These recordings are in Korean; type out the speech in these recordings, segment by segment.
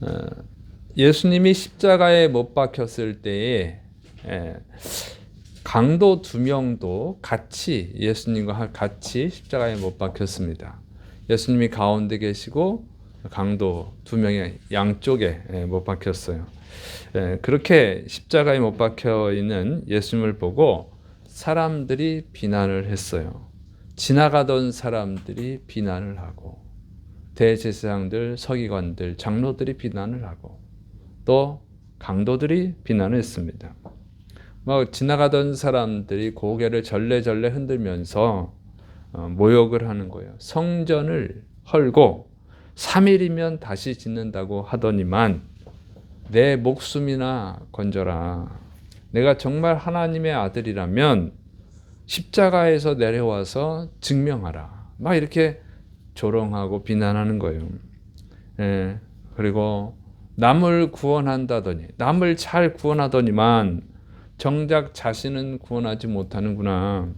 어, 예수님이 십자가에 못 박혔을 때에 예, 강도 두 명도 같이 예수님과 같이 십자가에 못 박혔습니다. 예수님이 가운데 계시고 강도 두 명의 양쪽에 예, 못 박혔어요. 예, 그렇게 십자가에 못 박혀 있는 예수님을 보고 사람들이 비난을 했어요. 지나가던 사람들이 비난을 하고 대제사장들, 서기관들, 장로들이 비난을 하고 또 강도들이 비난을 했습니다. 뭐 지나가던 사람들이 고개를 절레절레 흔들면서 어, 모욕을 하는 거예요. 성전을 헐고 3일이면 다시 짓는다고 하더니만 내 목숨이나 건져라. 내가 정말 하나님의 아들이라면 십자가에서 내려와서 증명하라. 막 이렇게 조롱하고 비난하는 거예요. 예, 그리고 남을 구원한다더니, 남을 잘 구원하더니만 정작 자신은 구원하지 못하는구나.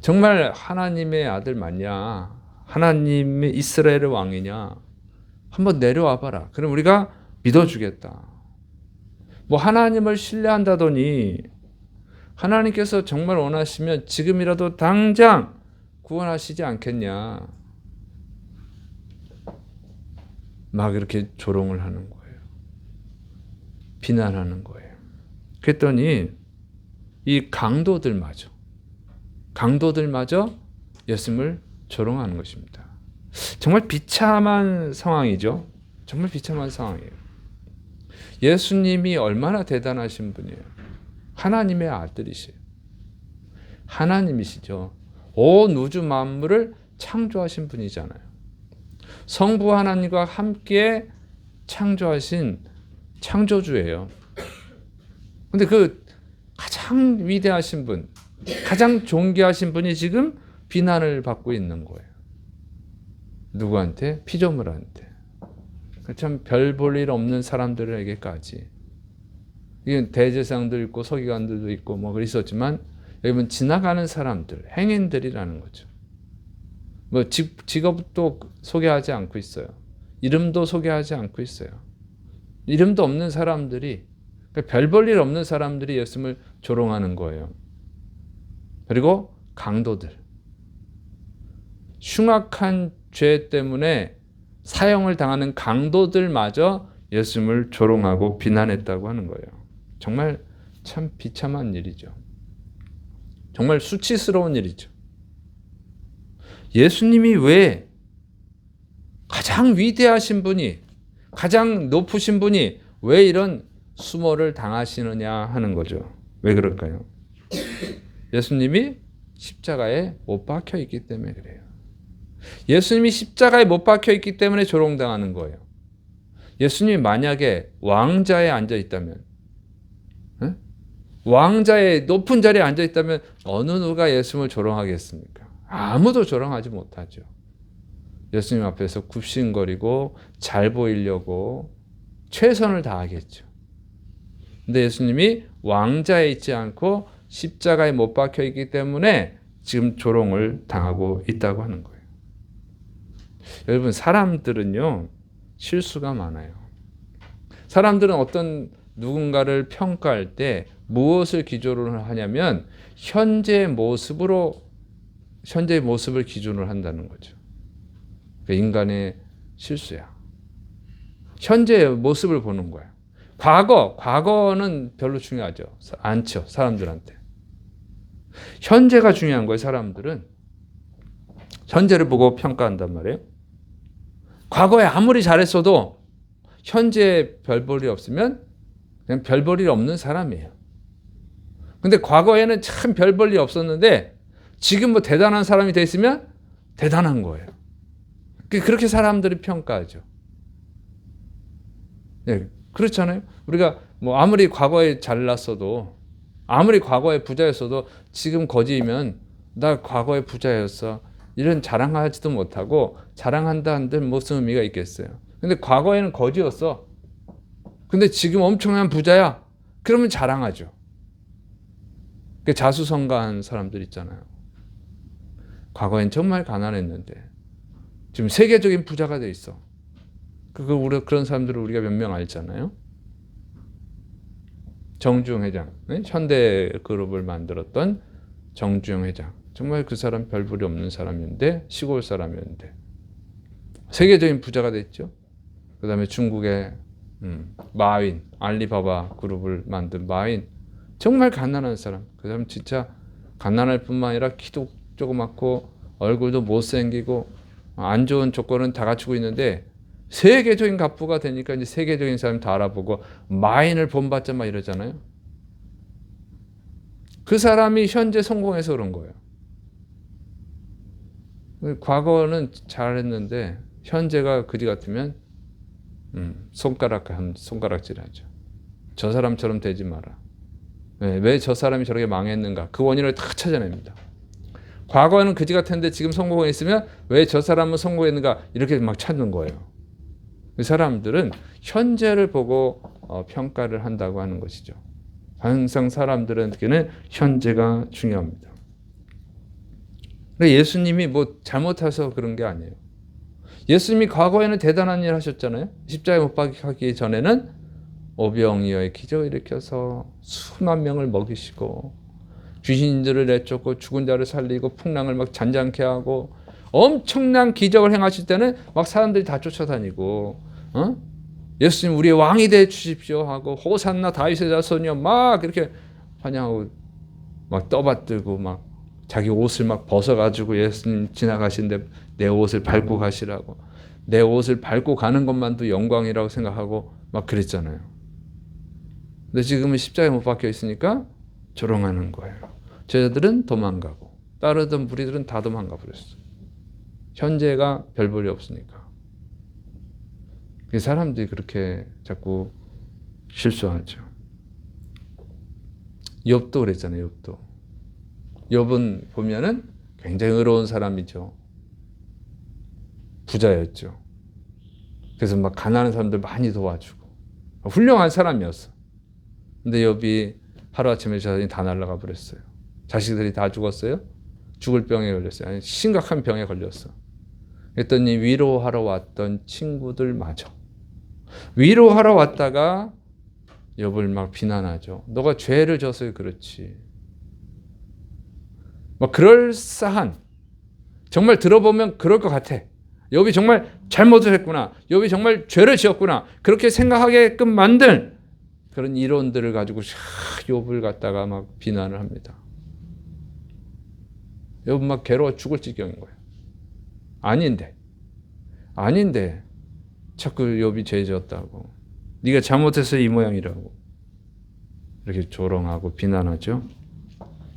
정말 하나님의 아들 맞냐? 하나님의 이스라엘의 왕이냐? 한번 내려와 봐라. 그럼 우리가 믿어주겠다. 뭐 하나님을 신뢰한다더니 하나님께서 정말 원하시면 지금이라도 당장 구원하시지 않겠냐. 막 이렇게 조롱을 하는 거예요. 비난하는 거예요. 그랬더니 이 강도들마저 강도들마저 예수님을 조롱하는 것입니다. 정말 비참한 상황이죠. 정말 비참한 상황이에요. 예수님이 얼마나 대단하신 분이에요. 하나님의 아들이세요. 하나님이시죠. 온 우주 만물을 창조하신 분이잖아요. 성부 하나님과 함께 창조하신 창조주예요. 근데 그 가장 위대하신 분, 가장 존귀하신 분이 지금 비난을 받고 있는 거예요. 누구한테? 피조물한테. 참 별 볼 일 없는 사람들에게까지. 이건 대제사장도 있고 서기관들도 있고 뭐 있었지만 여러분 지나가는 사람들, 행인들이라는 거죠. 뭐 직, 직업도 소개하지 않고 있어요. 이름도 소개하지 않고 있어요. 이름도 없는 사람들이 그러니까 별볼 일 없는 사람들이 예수님을 조롱하는 거예요. 그리고 강도들. 흉악한 죄 때문에 사형을 당하는 강도들마저 예수님을 조롱하고 비난했다고 하는 거예요. 정말 참 비참한 일이죠. 정말 수치스러운 일이죠. 예수님이 왜 가장 위대하신 분이, 가장 높으신 분이 왜 이런 수모를 당하시느냐 하는 거죠. 왜 그럴까요? 예수님이 십자가에 못 박혀 있기 때문에 그래요. 예수님이 십자가에 못 박혀 있기 때문에 조롱당하는 거예요. 예수님이 만약에 왕자에 앉아 있다면, 에? 왕자의 높은 자리에 앉아 있다면 어느 누가 예수님을 조롱하겠습니까? 아무도 조롱하지 못하죠. 예수님 앞에서 굽신거리고 잘 보이려고 최선을 다하겠죠. 근데 예수님이 왕자에 있지 않고 십자가에 못 박혀 있기 때문에 지금 조롱을 당하고 있다고 하는 거예요. 여러분, 사람들은요, 실수가 많아요. 사람들은 어떤 누군가를 평가할 때 무엇을 기준으로 하냐면, 현재 모습으로, 현재의 모습을 기준으로 한다는 거죠. 그러니까 인간의 실수야. 현재의 모습을 보는 거야. 과거, 과거는 별로 중요하죠. 않죠. 사람들한테. 현재가 중요한 거예요, 사람들은. 현재를 보고 평가한단 말이에요. 과거에 아무리 잘했어도 현재 별볼일 없으면 그냥 별볼일 없는 사람이에요. 근데 과거에는 참 별 볼 일 없었는데 지금 뭐 대단한 사람이 됐으면 대단한 거예요. 그렇게 사람들이 평가하죠. 네, 그렇잖아요. 우리가 뭐 아무리 과거에 잘났어도 아무리 과거에 부자였어도 지금 거지면 나 과거에 부자였어. 이런 자랑하지도 못하고 자랑한다 한들 무슨 의미가 있겠어요. 근데 과거에는 거지였어. 근데 지금 엄청난 부자야. 그러면 자랑하죠. 그 자수성가한 사람들 있잖아요. 과거엔 정말 가난했는데 지금 세계적인 부자가 돼 있어. 그거 우리 그런 사람들을 우리가 몇 명 알잖아요. 정주영 회장, 네? 현대 그룹을 만들었던 정주영 회장. 정말 그 사람 별볼이 없는 사람인데 시골 사람이었는데 세계적인 부자가 됐죠. 그 다음에 중국의 음, 마윈, 알리바바 그룹을 만든 마윈 정말 가난한 사람. 그 사람 진짜 가난할 뿐만 아니라 키도 조그맣고 얼굴도 못생기고 안 좋은 조건은 다 갖추고 있는데 세계적인 갑부가 되니까 이제 세계적인 사람 다 알아보고 마인을 본받자 막 이러잖아요. 그 사람이 현재 성공해서 그런 거예요. 과거는 잘했는데 현재가 그지 같으면 음, 손가락 한 손가락질하죠. 저 사람처럼 되지 마라. 네, 왜저 사람이 저렇게 망했는가? 그 원인을 다 찾아냅니다. 과거에는 그지 같았는데 지금 성공했으면 왜 저 사람은 성공했는가? 이렇게 막 찾는 거예요. 그 사람들은 현재를 보고 어, 평가를 한다고 하는 것이죠. 항상 사람들에게는 현재가 중요합니다. 예수님이 뭐 잘못해서 그런 게 아니에요. 예수님이 과거에는 대단한 일 하셨잖아요. 십자가에 못 박히기 전에는 오병이어의 기적을 일으켜서 수만 명을 먹이시고 귀신들을 내쫓고 죽은 자를 살리고 풍랑을 막 잔잔케 하고 엄청난 기적을 행하실 때는 막 사람들이 다 쫓아다니고 어? 예수님 우리의 왕이 되 주십시오 하고 호산나 다윗의 자손이여 막 이렇게 환영하고 막 떠받들고 막 자기 옷을 막 벗어가지고 예수님 지나가신데 내 옷을 밟고 가시라고 내 옷을 밟고 가는 것만도 영광이라고 생각하고 막 그랬잖아요. 근데 지금은 십자가에 못 박혀 있으니까 조롱하는 거예요. 제자들은 도망가고 따르던 무리들은 다 도망가 버렸어. 현재가 별 볼이 없으니까. 사람들이 그렇게 자꾸 실수하죠. 욥도 그랬잖아요. 욥도. 욥은 보면은 굉장히 의로운 사람이죠. 부자였죠. 그래서 막 가난한 사람들 많이 도와주고 훌륭한 사람이었어. 근데 욥이 하루아침에 자손이 다 날아가 버렸어요. 자식들이 다 죽었어요. 죽을 병에 걸렸어요. 아니, 심각한 병에 걸렸어. 그랬더니 위로하러 왔던 친구들 마저 위로하러 왔다가 욥을 막 비난하죠. 너가 죄를 져서 그렇지. 막 그럴싸한 정말 들어보면 그럴 것 같아. 욥이 정말 잘못을 했구나. 욥이 정말 죄를 지었구나. 그렇게 생각하게끔 만든 그런 이론들을 가지고 욥을 갖다가 막 비난을 합니다. 욥막 괴로워 죽을 지경인 거예요. 아닌데. 아닌데. 자꾸 욥이 죄 지었다고. 네가 잘못해서 이 모양이라고. 이렇게 조롱하고 비난하죠.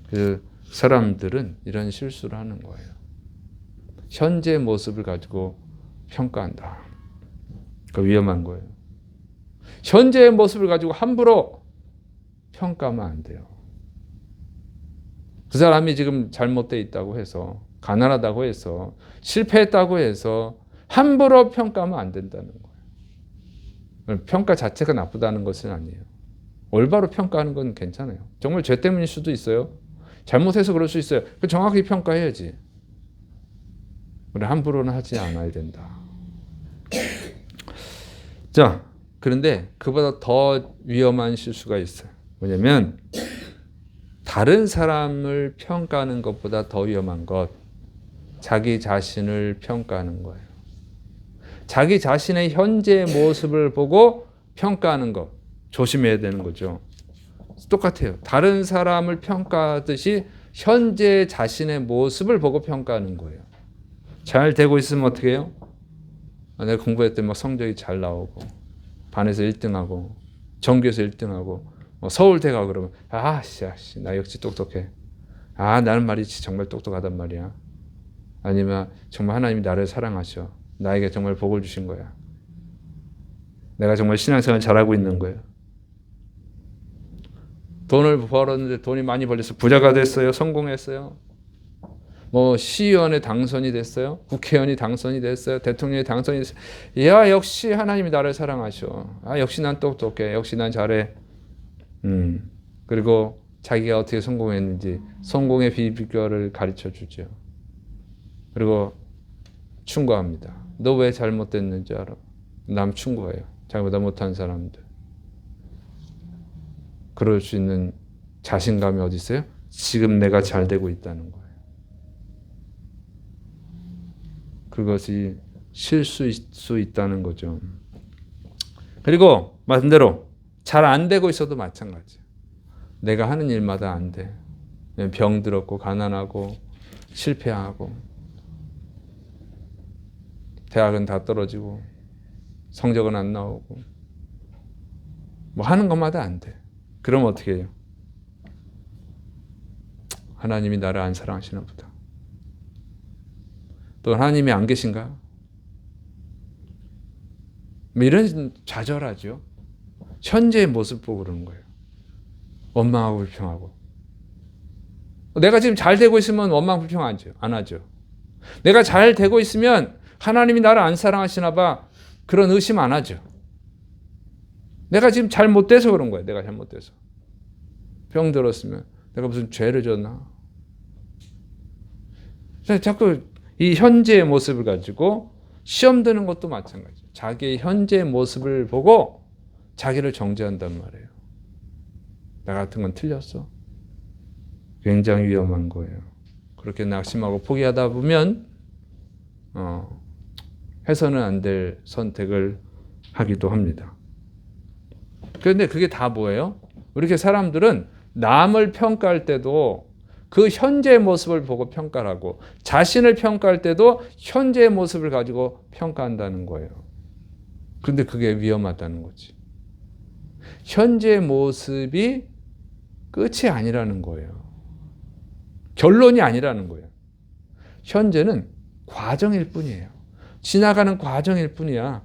그 사람들은 이런 실수를 하는 거예요. 현재 모습을 가지고 평가한다. 그 위험한 거예요. 현재의 모습을 가지고 함부로 평가하면 안 돼요. 그 사람이 지금 잘못되어 있다고 해서, 가난하다고 해서, 실패했다고 해서, 함부로 평가하면 안 된다는 거예요. 평가 자체가 나쁘다는 것은 아니에요. 올바로 평가하는 건 괜찮아요. 정말 죄 때문일 수도 있어요. 잘못해서 그럴 수 있어요. 그 정확히 평가해야지. 우리 함부로는 하지 않아야 된다. 자, 그런데 그보다 더 위험한 실수가 있어요. 뭐냐면 다른 사람을 평가하는 것보다 더 위험한 것, 자기 자신을 평가하는 거예요. 자기 자신의 현재 모습을 보고 평가하는 것 조심해야 되는 거죠. 똑같아요. 다른 사람을 평가하듯이 현재 자신의 모습을 보고 평가하는 거예요. 잘 되고 있으면 어떻게 해요? 아, 내가 공부했더니 막 성적이 잘 나오고 반에서 1등하고 전교에서 1등하고 뭐 서울대 가 그러면 아씨 아씨 나 역시 똑똑해. 아 나는 말이지 정말 똑똑하단 말이야. 아니면 정말 하나님이 나를 사랑하셔. 나에게 정말 복을 주신 거야. 내가 정말 신앙생활 잘하고 있는 거야. 돈을 벌었는데 돈이 많이 벌려서 부자가 됐어요. 성공했어요. 뭐 시의원에 당선이 됐어요. 국회의원이 당선이 됐어요. 대통령이 당선이 됐어요. 야 역시 하나님이 나를 사랑하셔. 아 역시 난 똑똑해. 역시 난 잘해. 음 그리고 자기가 어떻게 성공했는지 성공의 비결을 가르쳐 주죠. 그리고 충고합니다. 너 왜 잘못됐는지 알아? 남춘 거예요. 자기보다 못한 사람들. 그럴 수 있는 자신감이 어디 있어요? 지금 내가 잘 되고 있다는 거예요. 그것이 실수일 수 있다는 거죠. 그리고 말씀대로 잘 안 되고 있어도 마찬가지예요. 내가 하는 일마다 안 돼. 병 들었고 가난하고 실패하고 대학은 다 떨어지고 성적은 안 나오고 뭐 하는 것마다 안 돼. 그럼 어떻게 해요? 하나님이 나를 안 사랑하시나 보다. 또 하나님이 안 계신가? 뭐 이런 좌절하죠. 현재의 모습 보고 그러는 거예요. 원망하고 불평하고. 내가 지금 잘 되고 있으면 원망 불평 안 하죠. 안 하죠. 내가 잘 되고 있으면 하나님이 나를 안 사랑하시나 봐. 그런 의심 안 하죠. 내가 지금 잘 못 돼서 그런 거예요. 내가 잘못 돼서. 병 들었으면 내가 무슨 죄를 졌나? 자꾸 이 현재의 모습을 가지고 시험 드는 것도 마찬가지예요. 자기의 현재의 모습을 보고 자기를 정죄한단 말이에요. 나 같은 건 틀렸어. 굉장히 위험한 거예요. 그렇게 낙심하고 포기하다 보면 어, 해서는 안 될 선택을 하기도 합니다. 그런데 그게 다 뭐예요? 이렇게 사람들은 남을 평가할 때도 그 현재의 모습을 보고 평가를 하고 자신을 평가할 때도 현재의 모습을 가지고 평가한다는 거예요. 그런데 그게 위험하다는 거지. 현재의 모습이 끝이 아니라는 거예요. 결론이 아니라는 거예요. 현재는 과정일 뿐이에요. 지나가는 과정일 뿐이야.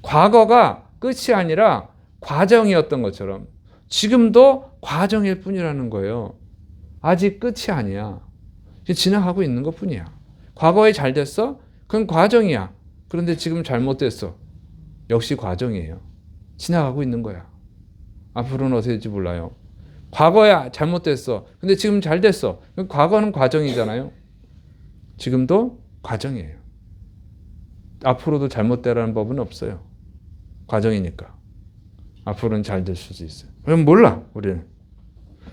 과거가 끝이 아니라 과정이었던 것처럼 지금도 과정일 뿐이라는 거예요. 아직 끝이 아니야. 지나가고 있는 것 뿐이야. 과거에 잘 됐어? 그건 과정이야. 그런데 지금 잘못됐어. 역시 과정이에요. 지나가고 있는 거야. 앞으로는 어떻게 될지 몰라요. 과거에 잘못됐어. 근데 지금 잘 됐어. 과거는 과정이잖아요. 지금도 과정이에요. 앞으로도 잘못되라는 법은 없어요. 과정이니까. 앞으로는 잘 될 수도 있어요. 그럼 몰라, 우리는.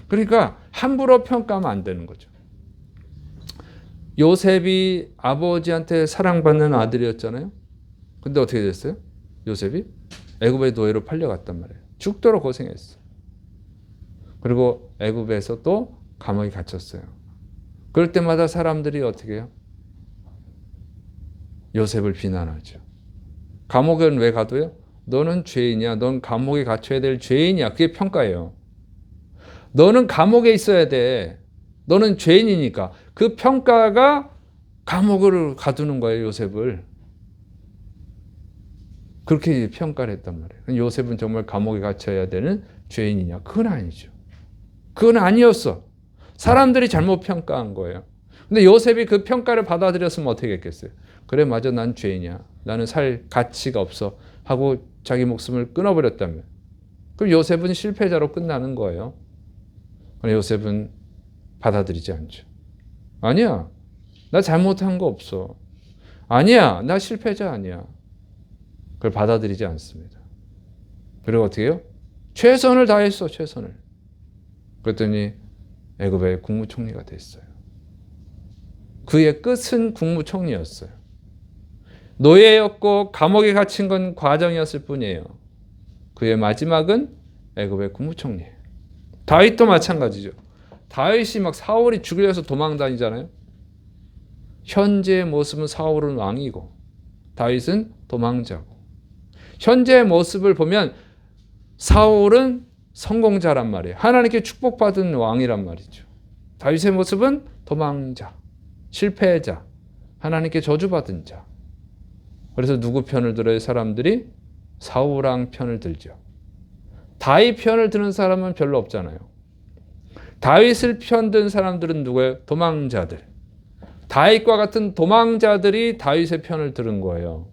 그러니까 함부로 평가하면 안 되는 거죠. 요셉이 아버지한테 사랑받는 아들이었잖아요. 근데 어떻게 됐어요? 요셉이 애굽의 노예로 팔려갔단 말이에요. 죽도록 고생했어. 그리고 애굽에서 또 감옥에 갇혔어요. 그럴 때마다 사람들이 어떻게 해요? 요셉을 비난하죠. 감옥은 왜 가도요? 너는 죄인이야. 넌 감옥에 갇혀야 될 죄인이야. 그게 평가예요. 너는 감옥에 있어야 돼. 너는 죄인이니까. 그 평가가 감옥을 가두는 거예요, 요셉을. 그렇게 평가를 했단 말이에요. 요셉은 정말 감옥에 갇혀야 되는 죄인이냐? 그건 아니죠. 그건 아니었어. 사람들이 잘못 평가한 거예요. 근데 요셉이 그 평가를 받아들였으면 어떻게 했겠어요? 그래, 맞아, 난 죄인이야. 나는 살 가치가 없어. 하고 자기 목숨을 끊어버렸다면. 그럼 요셉은 실패자로 끝나는 거예요. 그러나 요셉은 받아들이지 않죠. 아니야. 나 잘못한 거 없어. 아니야. 나 실패자 아니야. 그걸 받아들이지 않습니다. 그리고 어떻게 해요? 최선을 다했어, 최선을. 그랬더니 애굽의 국무총리가 됐어요. 그의 끝은 국무총리였어요. 노예였고 감옥에 갇힌 건 과정이었을 뿐이에요. 그의 마지막은 애굽의 국무총리예요. 다윗도 마찬가지죠. 다윗이 막 사울이 죽이려서 도망 다니잖아요. 현재의 모습은 사울은 왕이고 다윗은 도망자고. 현재의 모습을 보면 사울은 성공자란 말이에요. 하나님께 축복받은 왕이란 말이죠. 다윗의 모습은 도망자, 실패자, 하나님께 저주받은 자. 그래서 누구 편을 들어야 사람들이 사울 왕 편을 들죠. 다윗 편을 드는 사람은 별로 없잖아요. 다윗을 편든 사람들은 누구예요? 도망자들. 다윗과 같은 도망자들이 다윗의 편을 들은 거예요.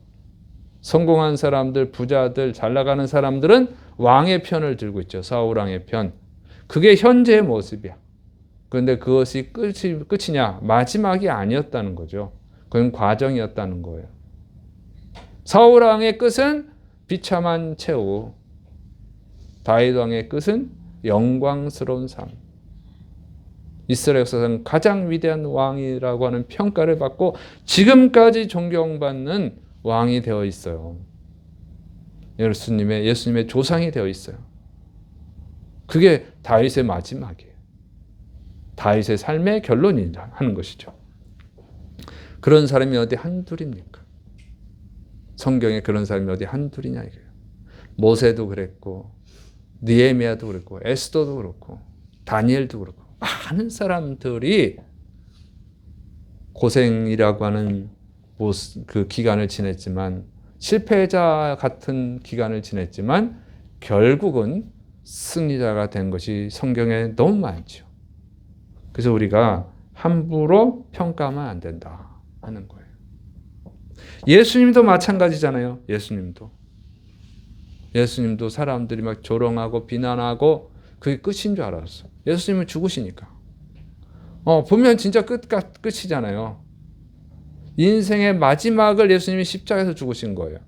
성공한 사람들, 부자들, 잘 나가는 사람들은 왕의 편을 들고 있죠. 사울 왕의 편. 그게 현재의 모습이야. 그런데 그것이 끝이, 끝이냐? 마지막이 아니었다는 거죠. 그건 과정이었다는 거예요. 사울 왕의 끝은 비참한 최후. 다윗 왕의 끝은 영광스러운 삶. 이스라엘 역사상 가장 위대한 왕이라고 하는 평가를 받고 지금까지 존경받는 왕이 되어 있어요. 예수님의 예수님의 조상이 되어 있어요. 그게 다윗의 마지막이에요. 다윗의 삶의 결론이라 하는 것이죠. 그런 사람이 어디 한둘입니까? 성경에 그런 사람이 어디 한둘이냐 이거예요. 모세도 그랬고 니에미아도 그랬고 에스더도 그렇고 다니엘도 그렇고 많은 사람들이 고생이라고 하는 그 기간을 지냈지만 실패자 같은 기간을 지냈지만 결국은 승리자가 된 것이 성경에 너무 많죠. 그래서 우리가 함부로 평가하면 안 된다 하는 거예요. 예수님도 마찬가지잖아요. 예수님도. 예수님도 사람들이 막 조롱하고 비난하고 그게 끝인 줄 알았어. 예수님은 죽으시니까. 어, 보면 진짜 끝, 끝이잖아요. 인생의 마지막을 예수님이 십자가에서 죽으신 거예요.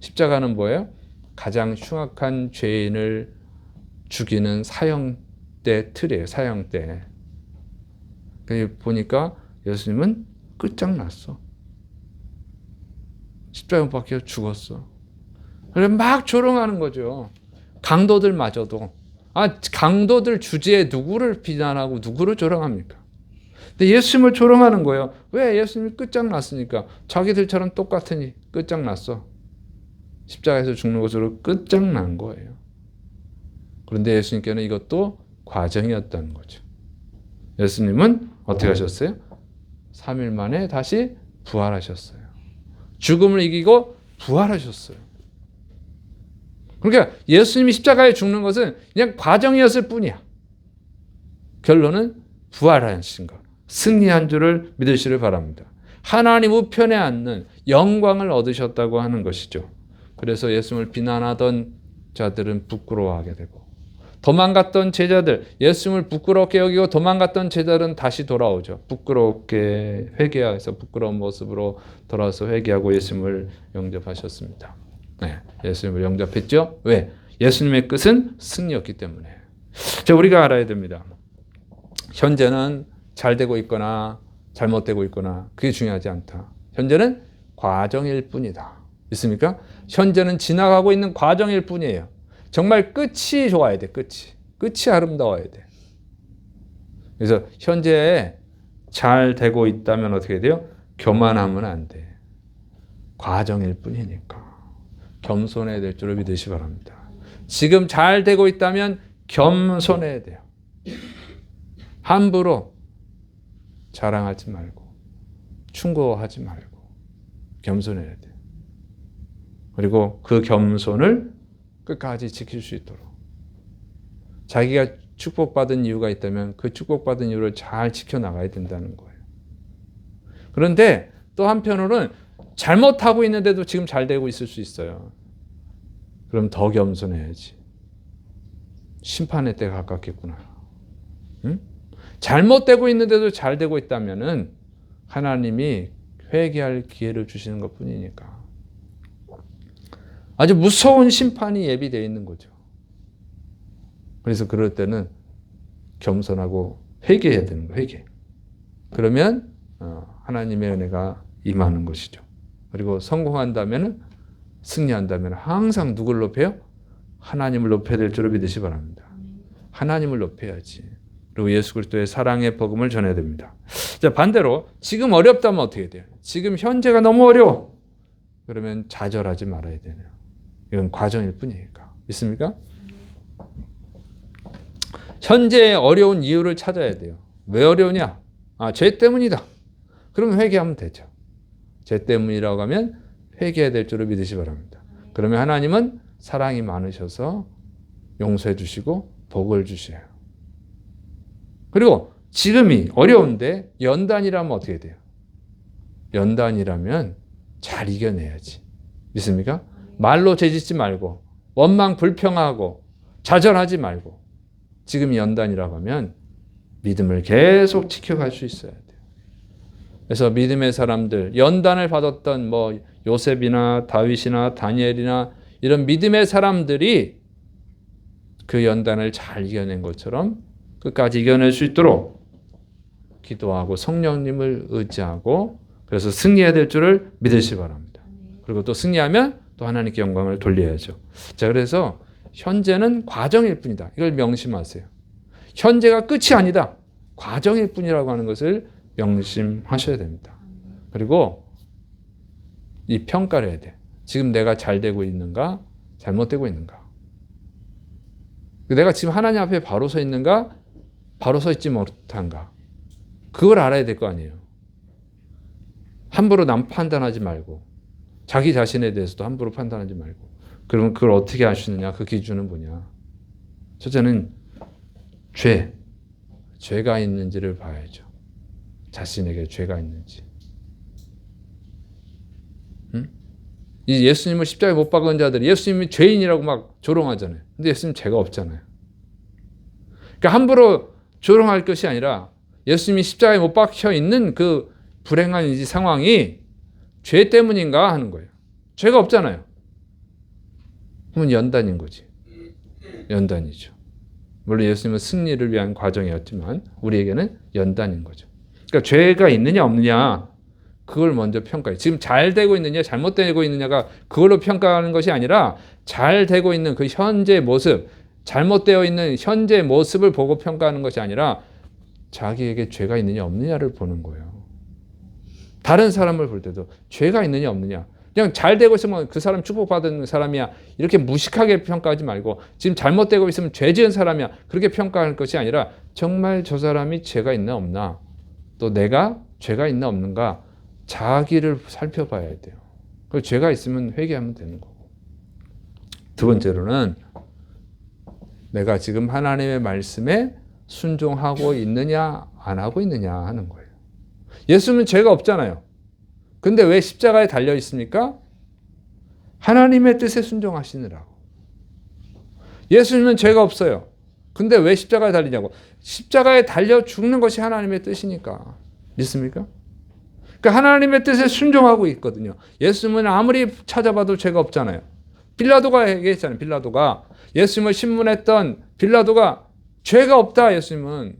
십자가는 뭐예요? 가장 흉악한 죄인을 죽이는 사형대 틀이에요. 사형대. 보니까 예수님은 끝장났어. 십자가 못 박혀 죽었어. 그래 막 조롱하는 거죠. 강도들마저도 아 강도들 주제에 누구를 비난하고 누구를 조롱합니까? 근데 예수님을 조롱하는 거예요. 왜 예수님이 끝장났으니까 자기들처럼 똑같으니 끝장났어. 십자가에서 죽는 것으로 끝장난 거예요. 그런데 예수님께는 이것도 과정이었다는 거죠. 예수님은 어떻게 하셨어요? 3일 만에 다시 부활하셨어요. 죽음을 이기고 부활하셨어요. 그러니까 예수님이 십자가에 죽는 것은 그냥 과정이었을 뿐이야. 결론은 부활하신 것, 승리한 줄을 믿으시를 바랍니다. 하나님 우편에 앉는 영광을 얻으셨다고 하는 것이죠. 그래서 예수님을 비난하던 자들은 부끄러워하게 되고 도망갔던 제자들, 예수님을 부끄럽게 여기고 도망갔던 제자들은 다시 돌아오죠. 부끄럽게 회개해서 부끄러운 모습으로 돌아와서 회개하고 예수님을 영접하셨습니다. 네, 예수님을 영접했죠. 왜? 예수님의 끝은 승리였기 때문에. 자, 우리가 알아야 됩니다. 현재는 잘 되고 있거나 잘못되고 있거나 그게 중요하지 않다. 현재는 과정일 뿐이다. 있습니까? 현재는 지나가고 있는 과정일 뿐이에요. 정말 끝이 좋아야 돼, 끝이. 끝이 아름다워야 돼. 그래서 현재 잘 되고 있다면 어떻게 돼요? 교만하면 안 돼. 과정일 뿐이니까. 겸손해야 될 줄을 믿으시 바랍니다. 지금 잘 되고 있다면 겸손해야 돼요. 함부로 자랑하지 말고, 충고하지 말고, 겸손해야 돼요. 그리고 그 겸손을 끝까지 지킬 수 있도록. 자기가 축복받은 이유가 있다면 그 축복받은 이유를 잘 지켜나가야 된다는 거예요. 그런데 또 한편으로는 잘못하고 있는데도 지금 잘 되고 있을 수 있어요. 그럼 더 겸손해야지. 심판의 때가 가깝겠구나. 응? 잘못되고 있는데도 잘 되고 있다면은 하나님이 회개할 기회를 주시는 것 뿐이니까. 아주 무서운 심판이 예비되어 있는 거죠. 그래서 그럴 때는 겸손하고 회개해야 되는 거예요. 회개. 그러면 어, 하나님의 은혜가 임하는 것이죠. 그리고 성공한다면 승리한다면 항상 누굴 높여요? 하나님을 높여야 될 줄을 믿으시 바랍니다. 하나님을 높여야지. 그리고 예수 그리스도의 사랑의 복음을 전해야 됩니다. 자, 반대로 지금 어렵다면 어떻게 돼요? 지금 현재가 너무 어려워. 그러면 좌절하지 말아야 되네요. 이건 과정일 뿐이니까. 있습니까? 현재 어려운 이유를 찾아야 돼요. 왜 어려우냐? 아, 죄 때문이다. 그러면 회개하면 되죠. 죄 때문이라고 하면 회개해야 될 줄을 믿으시 바랍니다. 그러면 하나님은 사랑이 많으셔서 용서해 주시고 복을 주셔요. 그리고 지금이 어려운데 연단이라면 어떻게 돼요? 연단이라면 잘 이겨내야지. 믿습니까? 말로 죄짓지 말고 원망 불평하고 좌절하지 말고 지금 연단이라고 하면 믿음을 계속 지켜갈 수 있어야 돼요. 그래서 믿음의 사람들 연단을 받았던 뭐 요셉이나 다윗이나 다니엘이나 이런 믿음의 사람들이 그 연단을 잘 이겨낸 것처럼 끝까지 이겨낼 수 있도록 기도하고 성령님을 의지하고 그래서 승리해야 될 줄을 믿으시 바랍니다. 그리고 또 승리하면 또 하나님께 영광을 돌려야죠. 자, 그래서 현재는 과정일 뿐이다. 이걸 명심하세요. 현재가 끝이 아니다. 과정일 뿐이라고 하는 것을 명심하셔야 됩니다. 그리고 이 평가를 해야 돼. 지금 내가 잘 되고 있는가? 잘못되고 있는가? 내가 지금 하나님 앞에 바로 서 있는가? 바로 서 있지 못한가? 그걸 알아야 될 거 아니에요. 함부로 남 판단하지 말고 자기 자신에 대해서도 함부로 판단하지 말고 그러면 그걸 어떻게 아시느냐? 그 기준은 뭐냐? 첫째는 죄, 죄가 있는지를 봐야죠. 자신에게 죄가 있는지. 응? 이 예수님을 십자가에 못 박은 자들이 예수님이 죄인이라고 막 조롱하잖아요. 근데 예수님 죄가 없잖아요. 그러니까 함부로 조롱할 것이 아니라 예수님이 십자가에 못 박혀 있는 그 불행한 이 상황이 죄 때문인가 하는 거예요. 죄가 없잖아요. 그러면 연단인 거지. 연단이죠. 물론 예수님은 승리를 위한 과정이었지만 우리에게는 연단인 거죠. 그러니까 죄가 있느냐 없느냐 그걸 먼저 평가해. 지금 잘 되고 있느냐 잘못되고 있느냐가 그걸로 평가하는 것이 아니라 잘 되고 있는 그 현재 모습, 잘못되어 있는 현재 모습을 보고 평가하는 것이 아니라 자기에게 죄가 있느냐 없느냐를 보는 거예요. 다른 사람을 볼 때도 죄가 있느냐 없느냐. 그냥 잘 되고 있으면 그 사람 축복받은 사람이야. 이렇게 무식하게 평가하지 말고 지금 잘못되고 있으면 죄 지은 사람이야. 그렇게 평가할 것이 아니라 정말 저 사람이 죄가 있나 없나. 또 내가 죄가 있나 없는가. 자기를 살펴봐야 돼요. 그 죄가 있으면 회개하면 되는 거고. 두 번째로는 내가 지금 하나님의 말씀에 순종하고 있느냐 안 하고 있느냐 하는 거예요. 예수는 죄가 없잖아요. 근데 왜 십자가에 달려 있습니까? 하나님의 뜻에 순종하시느라고. 예수님은 죄가 없어요. 근데 왜 십자가에 달리냐고. 십자가에 달려 죽는 것이 하나님의 뜻이니까. 믿습니까? 그러니까 하나님의 뜻에 순종하고 있거든요. 예수님은 아무리 찾아봐도 죄가 없잖아요. 빌라도가 얘기했잖아요. 빌라도가 예수님을 신문했던 빌라도가 죄가 없다. 예수님은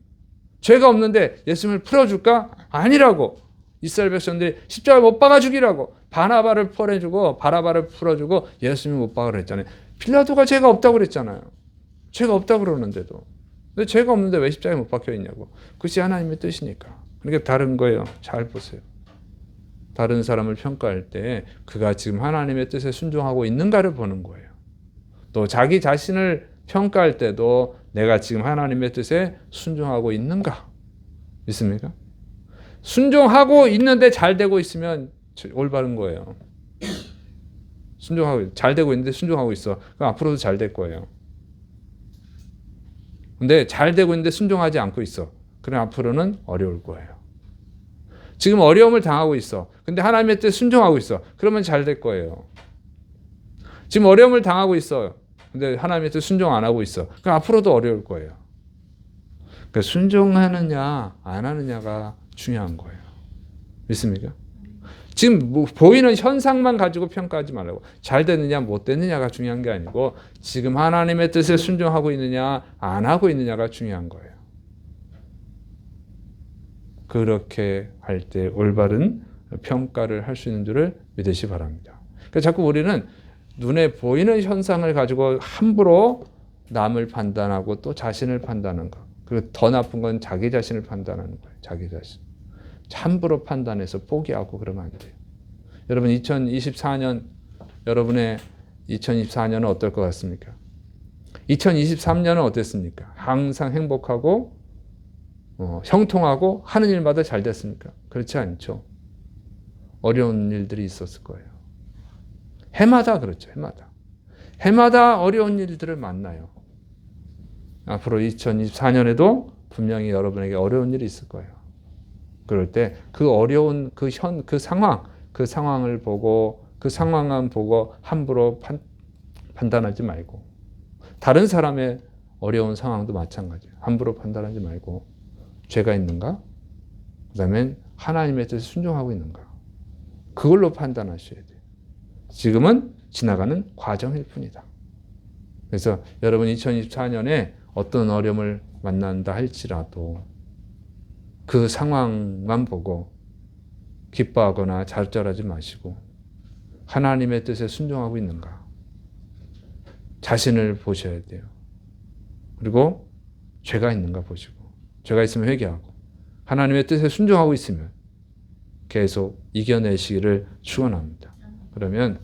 죄가 없는데 예수님을 풀어줄까? 아니라고. 이스라엘 백성들이 십자가에 못 박아 죽이라고 바나바를 풀어주고 바라바를 풀어주고 예수님을 못 박으라 했잖아요. 빌라도가 죄가 없다고 그랬잖아요. 죄가 없다고 그러는데도. 근데 죄가 없는데 왜 십자가에 못 박혀 있냐고. 그것이 하나님의 뜻이니까. 그러니까 다른 거예요. 잘 보세요. 다른 사람을 평가할 때 그가 지금 하나님의 뜻에 순종하고 있는가를 보는 거예요. 또 자기 자신을 평가할 때도 내가 지금 하나님의 뜻에 순종하고 있는가? 믿습니까? 순종하고 있는데 잘 되고 있으면 올바른 거예요. 순종하고 잘 되고 있는데 순종하고 있어. 그럼 앞으로도 잘 될 거예요. 근데 잘 되고 있는데 순종하지 않고 있어. 그럼 앞으로는 어려울 거예요. 지금 어려움을 당하고 있어. 근데 하나님의 뜻 순종하고 있어. 그러면 잘 될 거예요. 지금 어려움을 당하고 있어요. 근데 하나님의 뜻 순종 안 하고 있어. 그럼 앞으로도 어려울 거예요. 그러니까 순종하느냐 안 하느냐가 중요한 거예요. 믿습니까? 지금 뭐 보이는 현상만 가지고 평가하지 말라고. 잘 됐느냐 못 됐느냐가 중요한 게 아니고 지금 하나님의 뜻에 순종하고 있느냐 안 하고 있느냐가 중요한 거예요. 그렇게 할 때 올바른 평가를 할 수 있는 줄을 믿으시 바랍니다. 그러니까 자꾸 우리는 눈에 보이는 현상을 가지고 함부로 남을 판단하고 또 자신을 판단하는 것. 그리고 더 나쁜 건 자기 자신을 판단하는 거예요. 자기 자신. 함부로 판단해서 포기하고 그러면 안 돼요. 여러분 2024년 여러분의 2024년은 어떨 것 같습니까? 2023년은 어땠습니까? 항상 행복하고 어, 형통하고 하는 일마다 잘 됐습니까? 그렇지 않죠. 어려운 일들이 있었을 거예요. 해마다 그렇죠. 해마다. 해마다 어려운 일들을 만나요. 앞으로 2024년에도 분명히 여러분에게 어려운 일이 있을 거예요. 그럴 때 그 어려운 그 현, 그 상황, 그 상황을 보고 그 상황만 보고 함부로 판, 판단하지 말고 다른 사람의 어려운 상황도 마찬가지예요. 함부로 판단하지 말고 죄가 있는가? 그 다음에 하나님의 뜻에 순종하고 있는가? 그걸로 판단하셔야 돼요. 지금은 지나가는 과정일 뿐이다. 그래서 여러분 2024년에 어떤 어려움을 만난다 할지라도 그 상황만 보고 기뻐하거나 좌절하지 마시고 하나님의 뜻에 순종하고 있는가 자신을 보셔야 돼요. 그리고 죄가 있는가 보시고 죄가 있으면 회개하고 하나님의 뜻에 순종하고 있으면 계속 이겨내시기를 축원합니다. 그러면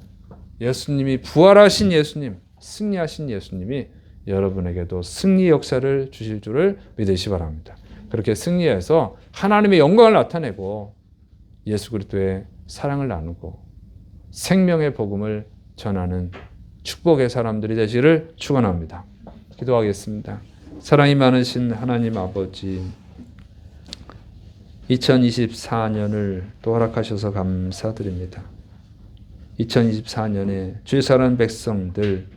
예수님이 부활하신 예수님, 승리하신 예수님이 여러분에게도 승리 역사를 주실 줄을 믿으시 바랍니다. 그렇게 승리해서 하나님의 영광을 나타내고 예수 그리스도의 사랑을 나누고 생명의 복음을 전하는 축복의 사람들이 되시기를 축원합니다. 기도하겠습니다. 사랑이 많으신 하나님 아버지 2024년을 또 허락하셔서 감사드립니다. 2024년에 주의 사랑 백성들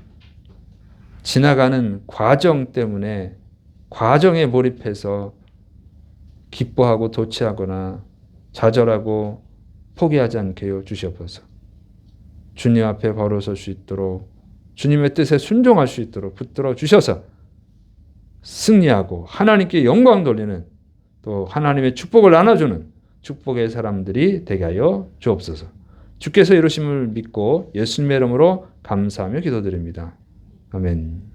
지나가는 과정 때문에 과정에 몰입해서 기뻐하고 도취하거나 좌절하고 포기하지 않게 해 주시옵소서. 주님 앞에 바로 설 수 있도록 주님의 뜻에 순종할 수 있도록 붙들어 주셔서 승리하고 하나님께 영광 돌리는 또 하나님의 축복을 나눠주는 축복의 사람들이 되게 하여 주옵소서. 주께서 이루심을 믿고 예수님의 이름으로 감사하며 기도드립니다. 아멘.